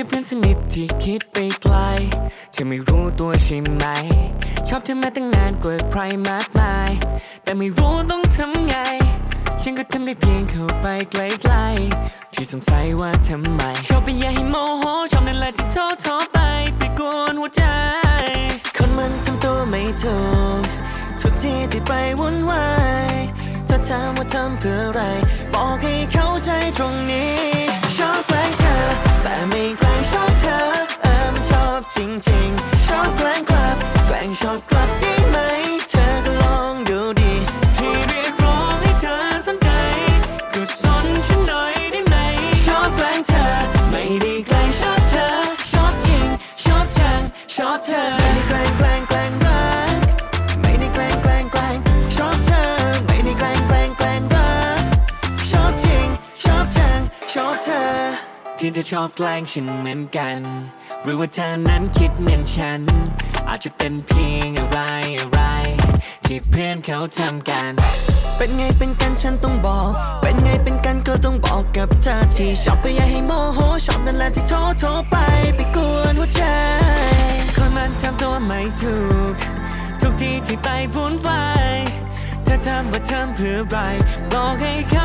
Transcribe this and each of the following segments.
ค่เพื่อนสนิทที่คิดไปไกลเธอไม่รู้ตัวใช่ไหม ชอบเธอมาตั้งนานกว่าใครมากมาย แต่ไม่รู้ต้องทำไง ฉันก็ทำได้เพียงเข้าไปใกลๆที่สงสัยว่าทำไม ชอบไปอย่าให้โมโห ชอบนั่นแหละที่ทษโทษไปไปกวนหัวใจ คนมันทำตัวไม่ถูกทุกที่ที่ไปวุ่นวายถ้าถามว่าทำเพื่ออะไร บอกให้เข้าใจตรงนี้ ชอบแกล้งเธอแต่ไม่ ชอบจริงชอบแกล้งกลับ แกล้งชอบกลับได้ไหม เธอก็ลองดูดี ที่เรียกร้องให้เธอสนใจก็สนฉันหน่อยได้ไหม ชอบแกล้งเธอ ไม่ได้แกล้งชอบเธอ ชอบจริง ชอบจัง ชอบเธอ ไม่ได้แกล้งแกล้งแกล้งรักไม่ได้แกล้งแกล้งแกล้งชอบเธอ ไม่ได้แกล้งแกล้งแกล้งรักชอบจริง ชอบจัง ชอบเธอ ที่เธอชอบแกล้งฉันเหมือนกัน หรือว่าเธอนั้นคิดเหมือนฉัน อาจจะเป็นเพียงอะไรอะไร ที่เพื่อนเขาทำกัน เป็นไงเป็นกันฉันต้องบอก เป็นไงเป็นกันก็ต้องบอกกับเธอที่ชอบไปอย่าให้โมโหชอบนั่นแหละที่โทรโทรไปไปกวนหัวใจคนมันทำตัวไม่ถูก ทุกทีที่ไปวุ่นวายเธอทำว่าทำเพื่อไรบอกให้เขา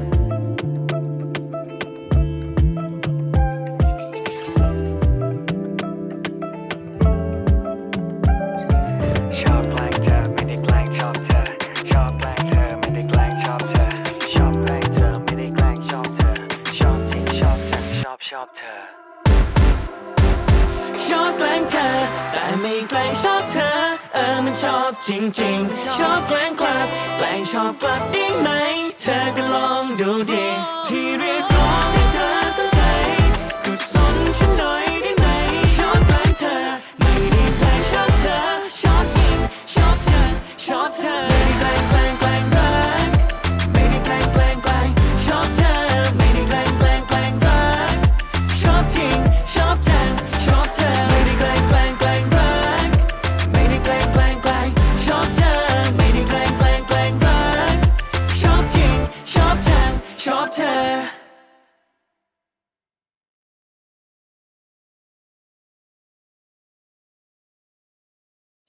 อบชอบเธอ ชอบแกล้งเธอ แต่ไม่แกล้งชอบเธอ เออมันชอบจริงๆ ชอบแกล้งกลับ แกล้งชอบกลับได้ไหม เธอก็ลองดูดิที่เรียกร้องให้เธอสนใจก็สนฉันหน่อยได้ไหม ชอบแกล้งเธอ ไม่ได้แกล้งชอบเธอ ชอบจริง ชอบเธอ ชอบเธอไม่ได้แกล้ง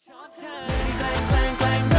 Chop time. Bang, bang, bang, bang.